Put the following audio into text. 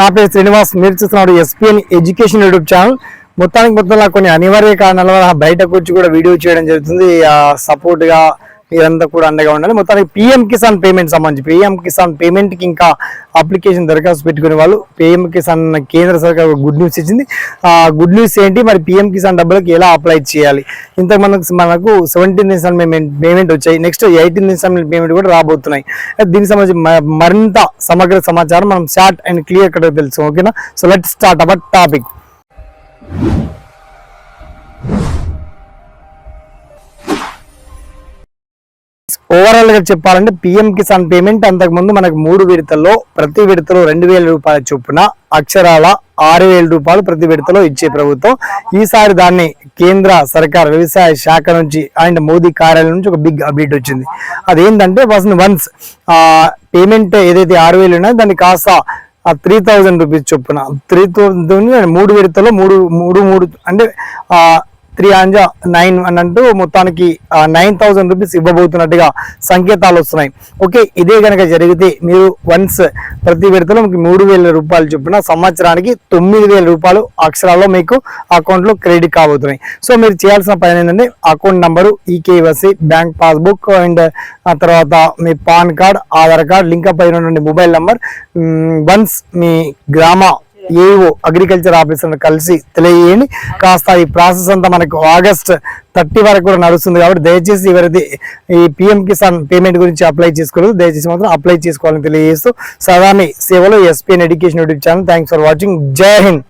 నా పేరు శ్రీనివాస్ మీరు చూస్తున్నాడు ఎస్పీఎన్ ఎడ్యుకేషన్ యూట్యూబ్ ఛానల్ మొత్తానికి మొత్తంలో కొన్ని అనివార్య కారణాల వల్ల బయటకు వచ్చి కూడా వీడియో చేయడం జరుగుతుంది. సపోర్ట్ ఇదంతా కూడా అండగా ఉండాలి. మొత్తానికి పిఎం కిసాన్ పేమెంట్ సంబంధించి పిఎం కిసాన్ పేమెంట్కి ఇంకా అప్లికేషన్ దరఖాస్తు పెట్టుకునే వాళ్ళు పిఎం కిసాన్ కేంద్ర సర్కార్ గుడ్ న్యూస్ ఇచ్చింది. ఆ గుడ్ న్యూస్ ఏంటి? మరి పిఎం కిసాన్ డబ్బులకు ఎలా అప్లై చేయాలి? ఇంత మనకు మనకు సెవెంటీన్ ఇన్స్టాల్మెంట్ పేమెంట్ వచ్చాయి. నెక్స్ట్ ఎయిటీన్ ఇన్స్టాల్మెంట్ పేమెంట్ కూడా రాబోతున్నాయి. దీనికి సంబంధించి మరింత సమగ్ర సమాచారం మనం షార్ట్ అండ్ క్లియర్ కట్ తెలుసు ఓకేనా so let start our topic ఓవరాల్గా చెప్పాలంటే పిఎం కిసాన్ పేమెంట్ అంతకుముందు మనకు మూడు విడతల్లో ప్రతి విడతలో రెండు వేల రూపాయల చొప్పున అక్షరాల ఆరు వేల రూపాయలు ప్రతి విడతలో ఇచ్చే ప్రభుత్వం. ఈసారి దాన్ని కేంద్ర సర్కార్ వ్యవసాయ శాఖ నుంచి అండ్ మోదీ కార్యాలయం నుంచి ఒక బిగ్ అప్డేట్ వచ్చింది. అదేంటంటే ఫస్ట్ వన్స్ ఆ పేమెంట్ ఏదైతే ఆరు వేలు ఉన్నాయో దాన్ని కాస్త త్రీ థౌజండ్ రూపీస్ చొప్పున త్రీ థౌజండ్ మూడు విడతలో మూడు మూడు మూడు అంటే ఆ త్రీ అంజా నైన్ అని అంటూ మొత్తానికి నైన్ థౌసండ్ రూపీస్ ఇవ్వబోతున్నట్టుగా సంకేతాలు వస్తున్నాయి. ఓకే ఇదే కనుక జరిగితే మీరు వన్స్ ప్రతి విడతలో మీకు మూడు వేల రూపాయలు చొప్పున సంవత్సరానికి తొమ్మిది వేల రూపాయలు అక్షరాల్లో మీకు అకౌంట్లో క్రెడిట్ కాబోతున్నాయి. సో మీరు చేయాల్సిన పని ఏంటంటే account number ఈకేవసి bank passbook and ఆ తర్వాత మీ PAN card Aadhaar card link up అయినటువంటి మొబైల్ నంబర్ వన్స్ మీ గ్రామ ఏఓ అగ్రికల్చర్ ఆఫీసర్ కలిసి తెలియజేయండి. కాస్త ఈ ప్రాసెస్ అంతా మనకు ఆగస్ట్ థర్టీ వరకు కూడా నడుస్తుంది కాబట్టి దయచేసి ఎవరైతే ఈ పిఎం కిసాన్ పేమెంట్ గురించి అప్లై చేసుకోలేదు. దయచేసి మాత్రం అప్లై చేసుకోవాలని తెలియజేస్తూ సదామి సేవలో SPN education YouTube channel. Thanks for watching. Jai Hind.